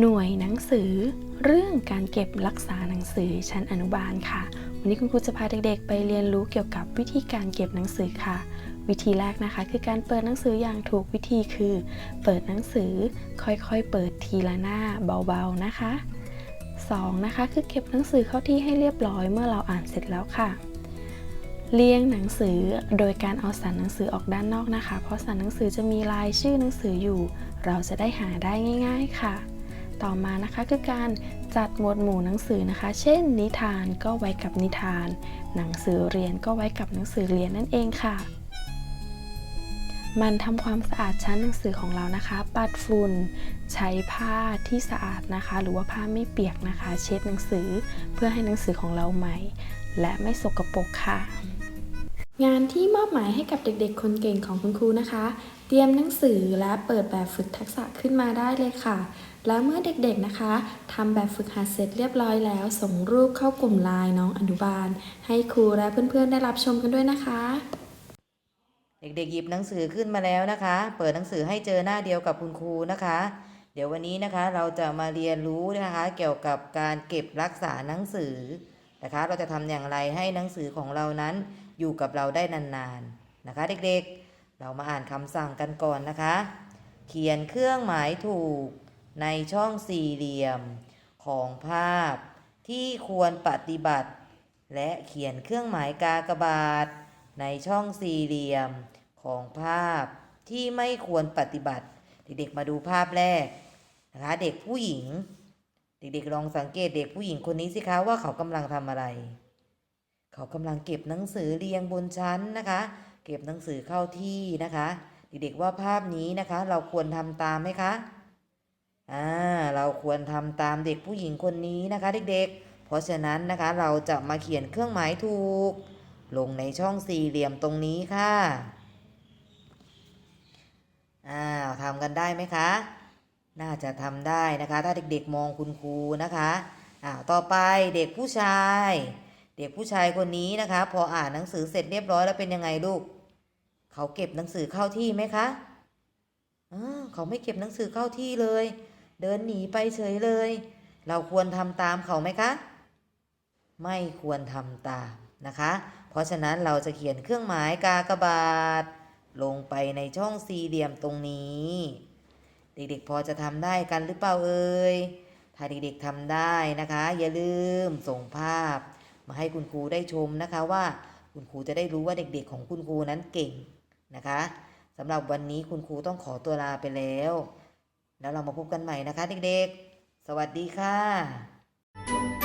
หน่วยหนังสือเรื่องการเก็บรักษาหนังสือชั้นอนุบาลค่ะ วันนี้คุณครูจะพาเด็กๆ ไปเรียนรู้เกี่ยวกับวิธีการเก็บหนังสือค่ะ วิธีแรกนะคะคือการเปิดหนังสืออย่างถูกวิธีคือ เปิดหนังสือค่อยๆ เปิดทีละหน้าเบาๆนะคะ 2. นะคะคือเก็บหนังสือเข้าที่ให้เรียบร้อยเมื่อเราอ่านเสร็จแล้วค่ะเรียงหนังสือโดยการเอาสันหนังสือออกด้านนอกนะคะ เพราะสันหนังสือจะมีลายชื่อหนังสืออยู่ เราจะได้หาได้ง่าย ๆ ค่ะ ต่อมานะคะคือการจัดหมวดหมู่หนังสือนะคะ เช่น นิทานก็ไว้กับนิทาน หนังสือเรียนก็ไว้กับหนังสือเรียนนั่นเองค่ะ มันทำความสะอาดชั้นหนังสือของเรานะคะ ปัดฝุ่น ใช้ผ้าที่สะอาดนะคะ หรือว่าผ้าไม่เปียกนะคะ เช็ดหนังสือเพื่อให้หนังสือของเราใหม่ และไม่สกปรกค่ะงานที่มอบหมายให้กับเด็กๆ คนเก่งของคุณครูนะคะ ตรียมหนังสือและเปิดแบบฝึกทักษะขึ้นมาได้เลยค่ะ และเมื่อเด็กๆนะคะทำแบบฝึกหัดเสร็จเรียบร้อยแล้ว ส่งรูปเข้ากลุ่มไลน์น้องอนุบาล ให้ครูและเพื่อนๆได้รับชมกันด้วยนะคะ เด็กๆหยิบหนังสือขึ้นมาแล้วนะคะ เปิดหนังสือให้เจอหน้าเดียวกับคุณครูนะคะ เดี๋ยววันนี้นะคะเราจะมาเรียนรู้นะคะ เกี่ยวกับการเก็บรักษาหนังสือนะคะ เราจะทำอย่างไรให้หนังสือของเรานั้นอยู่กับเราได้นานๆนะคะ เด็กๆ เรามาอ่านคำสั่งกันก่อนนะคะ เขียนเครื่องหมายถูกในช่องสี่เหลี่ยมของภาพที่ควรปฏิบัติ และเขียนเครื่องหมายกากบาท ในช่องสี่เหลี่ยมของภาพที่ไม่ควรปฏิบัติ เด็กๆมาดูภาพแรกนะคะเด็กผู้หญิง เด็กๆลองสังเกตเด็กผู้หญิงคนนี้สิคะว่าเขากำลังทำอะไร เขากำลังเก็บหนังสือเรียงบนชั้นนะคะ เก็บหนังสือเข้าที่นะคะ เด็กๆว่าภาพนี้นะคะ เราควรทำตามไหมคะอ่าเราควรทำตามเด็กผู้หญิงคนนี้นะคะ เด็กๆ เพราะฉะนั้นนะคะเราจะมาเขียนเครื่องหมายถูก ลงในช่องสี่เหลี่ยมตรงนี้ค่ะอ้าวทำกันได้ไหมคะ น่าจะทำได้นะคะ ถ้าเด็กๆมองคุณครูนะคะอ้าวต่อไปเด็กผู้ชาย เด็กผู้ชายคนนี้นะคะ พออ่านหนังสือเสร็จเรียบร้อยแล้วเป็นยังไงลูก เขาเก็บหนังสือเข้าที่ไหมคะอ้าเขาไม่เก็บหนังสือเข้าที่เลย เดินหนีไปเฉยเลย เราควรทำตามเขาไหมคะ ไม่ควรทำตามนะคะ เพราะฉะนั้นเราจะเขียนเครื่องหมายกากบาท ลงไปในช่องสี่เหลี่ยมตรงนี้ เด็กๆพอจะทำได้กันหรือเปล่าเอ่ยถ้าเด็กๆทำได้นะคะ อย่าลืมส่งภาพ มาให้คุณครูได้ชมนะคะว่าคุณครูจะได้รู้ว่าเด็กๆของคุณครูนั้นเก่งนะคะสำหรับวันนี้คุณครูต้องขอตัวลาไปแล้ว แล้วเรามาพบกันใหม่นะคะเด็กๆ สวัสดีค่ะ